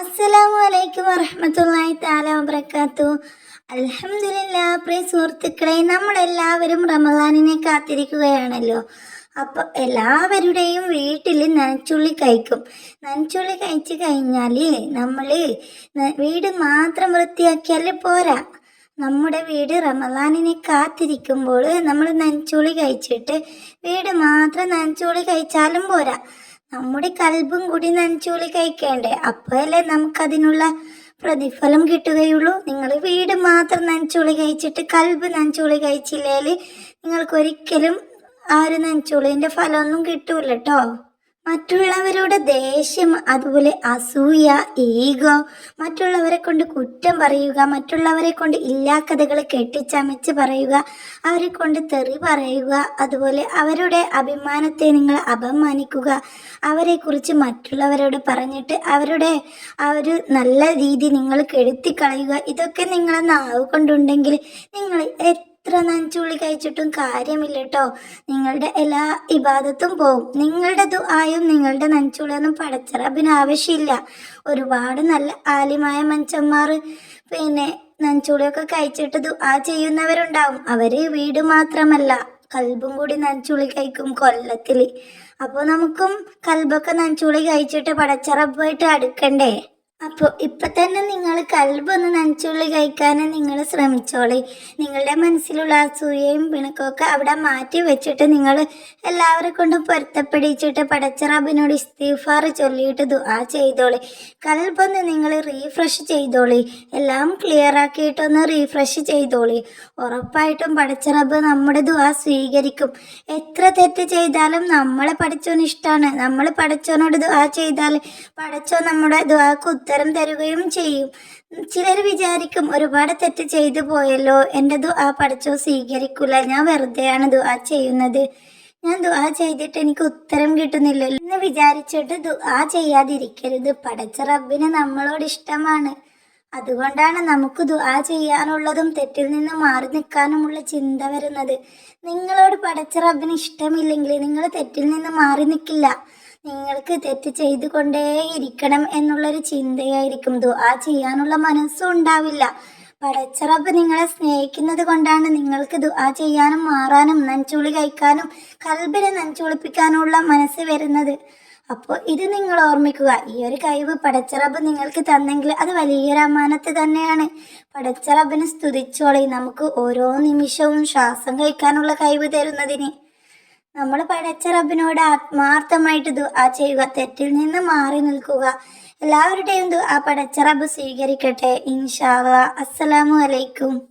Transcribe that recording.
അസ്സലാമു അലൈക്കും വറഹ്മത്തുള്ളാഹി തആല വബറകാത്തു. അൽഹംദുലില്ലാ പ്രിയ സുഹൃത്തുക്കളെ നമ്മളെല്ലാവരും റമദാനിനെ കാത്തിരിക്കുകയാണല്ലോ. അപ്പോൾ എല്ലാവരുടെയും വീട്ടിൽ നനച്ചുള്ളി കഴിക്കും. നനച്ചുള്ളി കഴിച്ചു കഴിഞ്ഞാൽ നമ്മൾ വീട് മാത്രം വൃത്തിയാക്കിയാൽ പോരാ. നമ്മുടെ വീട് റമദാനിനെ കാത്തിരിക്കുമ്പോൾ നമ്മൾ നനച്ചുള്ളി കഴിച്ചിട്ട് വീട് മാത്രം നനച്ചുള്ളി കഴിച്ചാലും പോരാ. നമ്മുടെ കൽബും കൂടി നനച്ചുള്ളി കഴിക്കേണ്ടേ? അപ്പോഴല്ലേ നമുക്കതിനുള്ള പ്രതിഫലം കിട്ടുകയുള്ളൂ. നിങ്ങൾ വീട് മാത്രം നനച്ചുള്ളി കഴിച്ചിട്ട് കൽബ് നനച്ചുള്ളി കഴിച്ചില്ലേൽ നിങ്ങൾക്ക് ഒരിക്കലും ആ ഒരു നനച്ചുള്ളിന്റെ ഫലമൊന്നും കിട്ടൂല കേട്ടോ മറ്റുള്ളവരോട് ദേഷ്യം അതുപോലെ അസൂയ ഈഗോ മറ്റുള്ളവരെ കൊണ്ട് കുറ്റം പറയുക മറ്റുള്ളവരെ കൊണ്ട് ഇല്ലാ കഥകൾ കെട്ടിച്ചമച്ച് പറയുക അവരെ കൊണ്ട് തെറി പറയുക അതുപോലെ അവരുടെ അഭിമാനത്തെ നിങ്ങൾ അപമാനിക്കുക അവരെക്കുറിച്ച് മറ്റുള്ളവരോട് പറഞ്ഞിട്ട് അവരുടെ ആ ഒരു നല്ല രീതി നിങ്ങൾ കെടുത്തിക്കളയുക ഇതൊക്കെ നിങ്ങളെ നാവ് കൊണ്ടുണ്ടെങ്കിൽ നിങ്ങൾ എത്ര നഞ്ചുള്ളി കഴിച്ചിട്ടും കാര്യമില്ല കേട്ടോ നിങ്ങളുടെ എല്ലാ ഇബാദത്തും പോവും. നിങ്ങളുടെ ദുആയും നിങ്ങളുടെ നഞ്ചുള്ളിയൊന്നും പടച്ചറബിന് ആവശ്യമില്ല. ഒരുപാട് നല്ല ആലിമായ മനുഷ്യന്മാർ പിന്നെ നഞ്ചുള്ളിയൊക്കെ കഴിച്ചിട്ട് ദുആ ചെയ്യുന്നവരുണ്ടാവും. അവർ വീട് മാത്രമല്ല കൽബും കൂടി നഞ്ചുള്ളി കഴിക്കും കൊല്ലത്തിൽ അപ്പോൾ നമുക്കും കൽബൊക്കെ നഞ്ചുള്ളി കഴിച്ചിട്ട് പടച്ചറബുമായിട്ട് അടുക്കണ്ടേ? അപ്പോൾ ഇപ്പം തന്നെ നിങ്ങൾ കൽബൊന്ന് നനച്ചുള്ളി കഴിക്കാൻ നിങ്ങൾ ശ്രമിച്ചോളി. നിങ്ങളുടെ മനസ്സിലുള്ള അസൂയയും പിണക്കമൊക്കെ അവിടെ മാറ്റി വെച്ചിട്ട് നിങ്ങൾ എല്ലാവരെ കൊണ്ടും പൊരുത്തപ്പെടിച്ചിട്ട് പടച്ചറാബിനോട് ഇസ്തീഫാർ ചൊല്ലിയിട്ട് ദുആ ചെയ്തോളി. കൽബൊന്ന് നിങ്ങൾ റീഫ്രഷ് ചെയ്തോളി. എല്ലാം ക്ലിയർ ആക്കിയിട്ടൊന്ന് റീഫ്രഷ് ചെയ്തോളി. ഉറപ്പായിട്ടും പടച്ചറബ് നമ്മുടെ ദുആ സ്വീകരിക്കും. എത്ര തെറ്റ് ചെയ്താലും നമ്മളെ പഠിച്ചോന് ഇഷ്ടമാണ് നമ്മൾ പടച്ചോനോട് ദുആ ചെയ്താൽ പടച്ചോ നമ്മുടെ ദുആ ദുആക്ക് ഉത്തരം തരുകയും ചെയ്യും. ചിലർ വിചാരിക്കും ഒരുപാട് തെറ്റ് ചെയ്തു പോയല്ലോ എന്റെ ദുആ പഠിച്ചോ സ്വീകരിക്കില്ല ഞാൻ വെറുതെയാണ് ദുആ ചെയ്യുന്നത്. ഞാൻ ദുആ ചെയ്തിട്ട് എനിക്ക് ഉത്തരം കിട്ടുന്നില്ലല്ലോ എന്ന് വിചാരിച്ചിട്ട് ദുആ ചെയ്യാതിരിക്കരുത്. പഠിച്ച റബ്ബിന് നമ്മളോട് ഇഷ്ടമാണ്. അതുകൊണ്ടാണ് നമുക്ക് ദുആ ചെയ്യാനുള്ളതും തെറ്റിൽ നിന്ന് മാറി നിൽക്കാനുമുള്ള ചിന്ത വരുന്നത്. നിങ്ങളോട് പടച്ച റബ്ബിന് ഇഷ്ടമില്ലെങ്കിൽ നിങ്ങൾ തെറ്റിൽ നിന്ന് മാറി നിൽക്കില്ല. നിങ്ങൾക്ക് തെറ്റ് ചെയ്തുകൊണ്ടേയിരിക്കണം എന്നുള്ളൊരു ചിന്തയായിരിക്കും. ദുആ ചെയ്യാനുള്ള മനസ്സും ഉണ്ടാവില്ല. പടച്ചറബ് നിങ്ങളെ സ്നേഹിക്കുന്നത് കൊണ്ടാണ് നിങ്ങൾക്ക് ദുആ ചെയ്യാനും മാറാനും നനച്ചുളി കഴിക്കാനും കൽബിനെ നനച്ചുളിപ്പിക്കാനുള്ള മനസ്സ് വരുന്നത്. അപ്പോൾ ഇത് നിങ്ങൾ ഓർമ്മിക്കുക. ഈ ഒരു കഴിവ് പടച്ചറബ് നിങ്ങൾക്ക് തന്നെങ്കിൽ അത് വലിയൊരു അമാനത്ത് തന്നെയാണ്. പടച്ചറബിനെ സ്തുതിച്ചോളി. നമുക്ക് ഓരോ നിമിഷവും ശ്വാസം കഴിക്കാനുള്ള കഴിവ് തരുന്നതിന്. നമ്മൾ പടച്ച റബ്ബിനോട് ആത്മാർത്ഥമായിട്ട് ദുആ ചെയ്യുക. തെറ്റിൽ നിന്ന് മാറി നിൽക്കുക. എല്ലാവരുടെയും ദുആ പടച്ച റബ്ബ് സ്വീകരിക്കട്ടെ. ഇൻഷാ അസ്സലാമു അലൈക്കും.